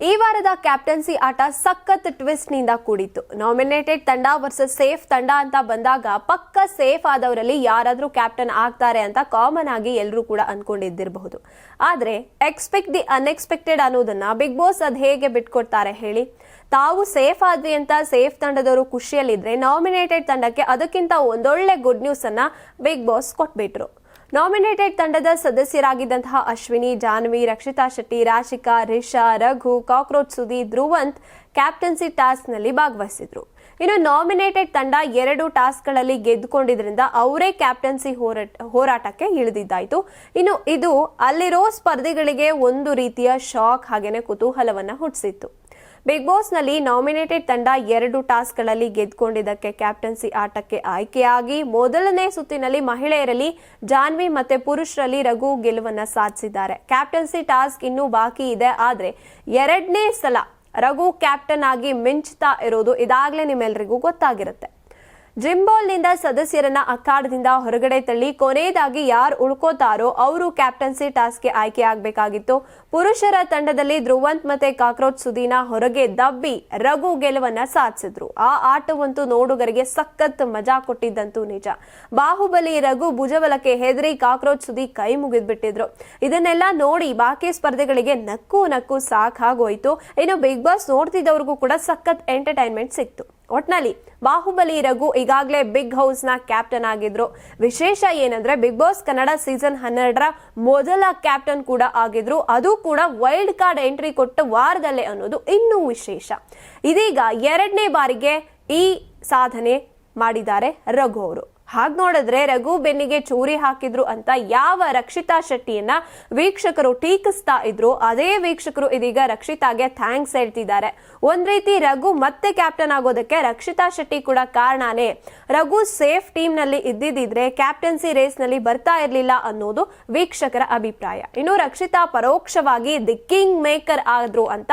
ಈ ವಾರದ ಕ್ಯಾಪ್ಟನ್ಸಿ ಆಟ ಸಖತ್ ಟ್ವಿಸ್ಟ್ನಿಂದ ಕೂಡಿತ್ತು. ನಾಮಿನೇಟೆಡ್ ತಂಡ ವರ್ಸಸ್ ಸೇಫ್ ತಂಡ ಅಂತ ಬಂದಾಗ ಪಕ್ಕ ಸೇಫ್ ಆದವರಲ್ಲಿ ಯಾರಾದರೂ ಕ್ಯಾಪ್ಟನ್ ಆಗ್ತಾರೆ ಅಂತ ಕಾಮನ್ ಆಗಿ ಎಲ್ಲರೂ ಕೂಡ ಅನ್ಕೊಂಡಿದ್ದಿರಬಹುದು. ಆದ್ರೆ ಎಕ್ಸ್ಪೆಕ್ಟ್ ದಿ ಅನ್ಎಕ್ಸ್ಪೆಕ್ಟೆಡ್ ಅನ್ನೋದನ್ನ ಬಿಗ್ ಬಾಸ್ ಅದ್ ಹೇಗೆ ಬಿಟ್ಕೊಡ್ತಾರೆ ಹೇಳಿ? ತಾವು ಸೇಫ್ ಆದ್ವಿ ಅಂತ ಸೇಫ್ ತಂಡದವರು ಖುಷಿಯಲ್ಲಿದ್ರೆ ನಾಮಿನೇಟೆಡ್ ತಂಡಕ್ಕೆ ಅದಕ್ಕಿಂತ ಒಂದೊಳ್ಳೆ ಗುಡ್ ನ್ಯೂಸ್ ಅನ್ನ ಬಿಗ್ ಬಾಸ್ ಕೊಟ್ಬಿಟ್ರು. ನಾಮಿನೇಟೆಡ್ ತಂಡದ ಸದಸ್ಯರಾಗಿದ್ದಂತಹ ಅಶ್ವಿನಿ, ಜಾನ್ವಿ, ರಕ್ಷಿತಾ ಶೆಟ್ಟಿ, ರಾಶಿಕಾ, ರಿಷಾ, ರಘು, ಕಾಕ್ರೋಚ್ ಸುದಿ ಧ್ರುವಂತ್ ಕ್ಯಾಪ್ಟನ್ಸಿ ಟಾಸ್ಕ್ನಲ್ಲಿ ಭಾಗವಹಿಸಿದ್ರು. ಇನ್ನು ನಾಮಿನೇಟೆಡ್ ತಂಡ ಎರಡು ಟಾಸ್ಕ್ಗಳಲ್ಲಿ ಗೆದ್ದುಕೊಂಡಿದ್ರಿಂದ ಅವರೇ ಕ್ಯಾಪ್ಟನ್ಸಿ ಹೋರಾಟ, ಹೋರಾಟಕ್ಕೆ ಇಳಿದಿದ್ದಾಯಿತು. ಇನ್ನು ಇದು ಅಲ್ಲಿರೋ ಸ್ಪರ್ಧಿಗಳಿಗೆ ಒಂದು ರೀತಿಯ ಶಾಕ್ ಹಾಗೇನೆ ಕುತೂಹಲವನ್ನ ಹುಟ್ಟಿಸಿತ್ತು. ಬಿಗ್ ಬಾಸ್ನಲ್ಲಿ ನಾಮಿನೇಟೆಡ್ ತಂಡ ಎರಡು ಟಾಸ್ಕ್ಗಳಲ್ಲಿ ಗೆದ್ದುಕೊಂಡಿದ್ದಕ್ಕೆ ಕ್ಯಾಪ್ಟನ್ಸಿ ಆಟಕ್ಕೆ ಆಯ್ಕೆಯಾಗಿ ಮೊದಲನೇ ಸುತ್ತಿನಲ್ಲಿ ಮಹಿಳೆಯರಲ್ಲಿ ಜಾನ್ವಿ ಮತ್ತೆ ಪುರುಷರಲ್ಲಿ ರಘು ಗೆಲುವನ್ನ ಸಾಧಿಸಿದ್ದಾರೆ. ಕ್ಯಾಪ್ಟನ್ಸಿ ಟಾಸ್ಕ್ ಇನ್ನೂ ಬಾಕಿ ಇದೆ. ಆದ್ರೆ ಎರಡನೇ ಸಲ ರಘು ಕ್ಯಾಪ್ಟನ್ ಆಗಿ ಮಿಂಚ್ತಾ ಇರೋದು ಇದಾಗಲೇ ನಿಮ್ಮೆಲ್ಲರಿಗೂ ಗೊತ್ತಾಗಿರುತ್ತೆ. ಜಿಂಬಾಲ್ನಿಂದ ಸದಸ್ಯರನ್ನ ಅಖಾಡದಿಂದ ಹೊರಗಡೆ ತಳ್ಳಿ ಕೊನೆಯದಾಗಿ ಯಾರು ಉಳ್ಕೋತಾರೋ ಅವರು ಕ್ಯಾಪ್ಟನ್ಸಿ ಟಾಸ್ಕ್ಗೆ ಆಯ್ಕೆ ಆಗಬೇಕಾಗಿತ್ತು. ಪುರುಷರ ತಂಡದಲ್ಲಿ ಧ್ರುವಂತ್ ಮತ್ತೆ ಕಾಕ್ರೋಚ್ ಸುದೀನ ಹೊರಗೆ ದಬ್ಬಿ ರಘು ಗೆಲುವನ್ನ ಸಾಧಿಸಿದ್ರು. ಆ ಆಟವಂತೂ ನೋಡುಗರಿಗೆ ಸಖತ್ ಮಜಾ ಕೊಟ್ಟಿದ್ದಂತೂ ನಿಜ. ಬಾಹುಬಲಿ ರಘು ಭುಜಬಲಕ್ಕೆ ಹೆದರಿ ಕಾಕ್ರೋಚ್ ಸುದಿ ಕೈ ಮುಗಿದ್ಬಿಟ್ಟಿದ್ರು. ಇದನ್ನೆಲ್ಲ ನೋಡಿ ಬಾಕಿ ಸ್ಪರ್ಧೆಗಳಿಗೆ ನಕ್ಕು ನಕ್ಕು ಸಾಕಾಗೋಯ್ತು. ಇನ್ನು ಬಿಗ್ ಬಾಸ್ ನೋಡ್ತಿದ್ದವ್ರಿಗೂ ಕೂಡ ಸಖತ್ ಎಂಟರ್ಟೈನ್ಮೆಂಟ್ ಸಿಕ್ತು. ಒಟ್ನಲ್ಲಿ ಬಾಹುಬಲಿ ರಘು ಈಗಾಗಲೇ ಬಿಗ್ ಹೌಸ್ನ ಕ್ಯಾಪ್ಟನ್ ಆಗಿದ್ರು. ವಿಶೇಷ ಏನಂದ್ರೆ ಬಿಗ್ ಬಾಸ್ ಕನ್ನಡ ಸೀಸನ್ ಹನ್ನೆರಡರ ಮೊದಲ ಕ್ಯಾಪ್ಟನ್ ಕೂಡ ಆಗಿದ್ರು. ಅದು ಕೂಡ ವೈಲ್ಡ್ ಕಾರ್ಡ್ ಎಂಟ್ರಿ ಕೊಟ್ಟ ವಾರದಲ್ಲೇ ಅನ್ನೋದು ಇನ್ನೂ ವಿಶೇಷ. ಇದೀಗ ಎರಡನೇ ಬಾರಿಗೆ ಈ ಸಾಧನೆ ಮಾಡಿದ್ದಾರೆ ರಘು ಅವರು. ಹಾಗ್ ನೋಡಿದ್ರೆ ರಘು ಬೆನ್ನಿಗೆ ಚೂರಿ ಹಾಕಿದ್ರು ಅಂತ ಯಾವ ರಕ್ಷಿತಾ ಶೆಟ್ಟಿಯನ್ನ ವೀಕ್ಷಕರು ಟೀಕಿಸ್ತಾ ಇದ್ರು, ಅದೇ ವೀಕ್ಷಕರು ಇದೀಗ ರಕ್ಷಿತಾಗೆ ಥ್ಯಾಂಕ್ಸ್ ಹೇಳ್ತಿದ್ದಾರೆ. ಒಂದ್ ರೀತಿ ರಘು ಮತ್ತೆ ಕ್ಯಾಪ್ಟನ್ ಆಗೋದಕ್ಕೆ ರಕ್ಷಿತಾ ಶೆಟ್ಟಿ ಕೂಡ ಕಾರಣನೇ. ರಘು ಸೇಫ್ ಟೀಮ್ನಲ್ಲಿ ಇದ್ದಿದ್ರೆ ಕ್ಯಾಪ್ಟನ್ಸಿ ರೇಸ್ನಲ್ಲಿ ಬರ್ತಾ ಇರಲಿಲ್ಲ ಅನ್ನೋದು ವೀಕ್ಷಕರ ಅಭಿಪ್ರಾಯ. ಇನ್ನು ರಕ್ಷಿತಾ ಪರೋಕ್ಷವಾಗಿ ದಿ ಕಿಂಗ್ ಮೇಕರ್ ಆದ್ರು ಅಂತ